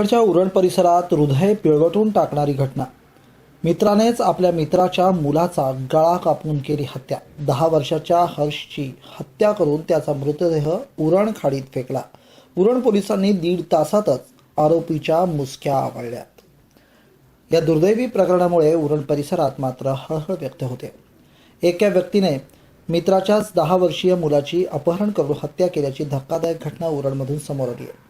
उरण परिसरात हृदय पिळवटून टाकणारी घटना. मित्रानेच आपल्या मित्राच्या मुलाचा गळा कापून केली हत्या. दहा वर्षाच्या हर्षची हत्या करून त्याचा मृतदेह उरण खाडीत फेकला. उरण पोलिसांनी दीड तासातच आरोपीच्या मुसक्या आवळल्यात. या दुर्दैवी प्रकरणामुळे उरण परिसरात मात्र हळहळ व्यक्त होते. एका व्यक्तीने मित्राच्याच दहा वर्षीय मुलाची अपहरण करून हत्या केल्याची धक्कादायक घटना उरणमधून समोर आली आहे.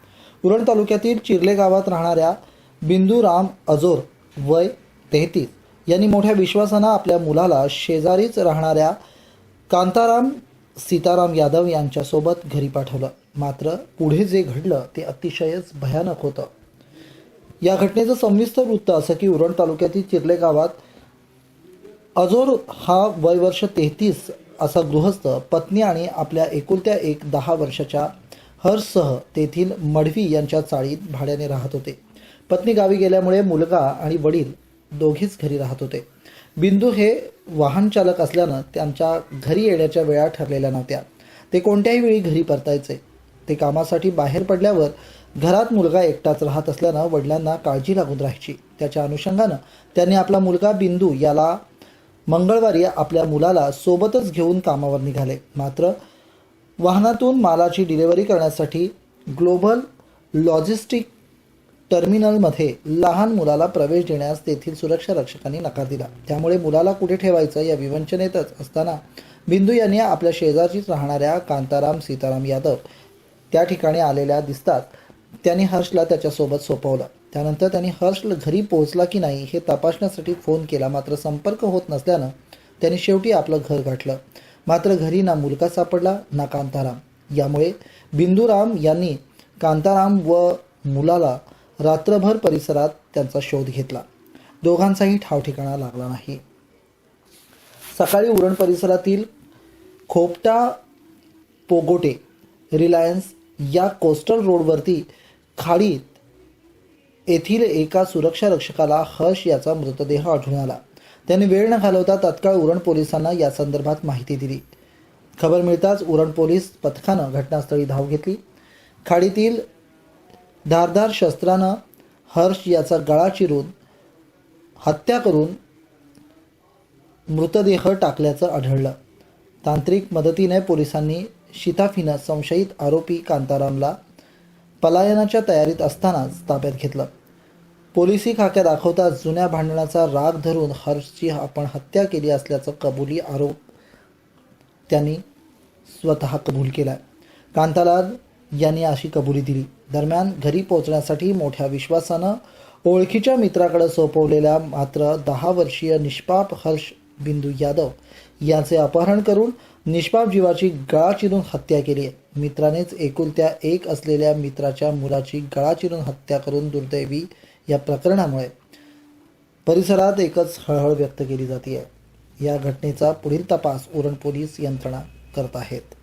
उरण तालुक्यातील चिरले गावात राहणाऱ्या बिंदू राम अजोर वय तेहतीस यांनी मोठ्या विश्वासानं आपल्या मुलाला शेजारीच राहणाऱ्या कांताराम सीताराम यादव यांच्यासोबत घरी पाठवलं. मात्र पुढे जे घडलं ते अतिशयच भयानक होतं. या घटनेचं संविस्तर वृत्त असं की उरण तालुक्यातील चिरले गावात अजोर हा वय वर्ष तेहतीस असा गृहस्थ पत्नी आणि आपल्या एकुलत्या एक दहा वर्षाच्या हर्षसह तेथील मडवी यांच्या चाळीत भाड्याने राहत होते. पत्नी गावी गेल्यामुळे मुलगा आणि वडील दोघेच घरी राहत होते. बिंदू हे वाहन चालक असल्यानं त्यांच्या घरी येण्याच्या वेळा ठरलेल्या नव्हत्या. ते कोणत्याही वेळी घरी परतायचे. ते कामासाठी बाहेर पडल्यावर घरात मुलगा एकटाच राहत असल्यानं वडिलांना काळजी लागून राहायची. त्याच्या अनुषंगानं त्यांनी आपला मुलगा बिंदू याला मंगळवारी आपल्या मुलाला सोबतच घेऊन कामावर निघाले. मात्र वाहनातून मालाची डिलिव्हरी करण्यासाठी ग्लोबल लॉजिस्टिक टर्मिनलमध्ये लहान मुलाला प्रवेश देण्यास तेथील सुरक्षा रक्षकांनी नकार दिला. त्यामुळे मुलाला कुठे ठेवायचं या विवंचनेतच असताना बिंदू यांनी आपल्या शेजारचीच राहणाऱ्या कांताराम सीताराम यादव त्या ठिकाणी आलेल्या दिसतात. त्यांनी हर्षला त्याच्यासोबत सोपवलं. त्यानंतर त्यांनी हर्ष घरी पोहोचला की नाही हे तपासण्यासाठी फोन केला. मात्र संपर्क होत नसल्यानं त्यांनी शेवटी आपलं घर गाठलं. मात्र घरी ना मुलगा सापडला ना कांताराम. यामुळे बिंदूराम यांनी कांताराम व मुलाला रात्रभर परिसरात त्यांचा शोध घेतला. दोघांचाही ठावठिकाणा लागला नाही. सकाळी उरण परिसरातील खोपटा पोगोटे रिलायन्स या कोस्टल रोडवरती खाडीत येथील एका सुरक्षा रक्षकाला हर्ष याचा मृतदेह आढळून आला. त्यांनी वेळ न घालवता तत्काळ उरण पोलिसांना या संदर्भात माहिती दिली. खबर मिळताच उरण पोलीस पथकानं घटनास्थळी धाव घेतली. खाडीतील धारधार शस्त्रानं हर्ष याचा गळा चिरून हत्या करून मृतदेह टाकल्याचं आढळलं. तांत्रिक मदतीने पोलिसांनी शिताफीनं संशयित आरोपी कांतारामला पलायनाच्या तयारीत असतानाच ताब्यात घेतलं. पोलिसी खाक्या दाखवता जुन्या भांडणाचा राग धरून हर्षची आपण हत्या केली असल्याचं कबुली आरोप त्यांनी स्वतः कबूल केला कांतालाल यांनी अशी कबुली दिली. दरम्यान घरी पोहोचण्यासाठी मोठ्या विश्वासानं ओळखीच्या मित्राकडे सोपवलेल्या मात्र दहा वर्षीय निष्पाप हर्ष बिंदू यादव यांचे अपहरण करून निष्पाप जीवाची गळा चिरून हत्या केली आहे. मित्रानेच एकुलत्या एक असलेल्या मित्राच्या मुलाची गळा चिरून हत्या करून दुर्दैवी या प्रकरणामुळे परिसरात एकच हळहळ व्यक्त केली जाते या घटनेचा पुढील तपास उरण पोलीस यंत्रणा करत आहेत.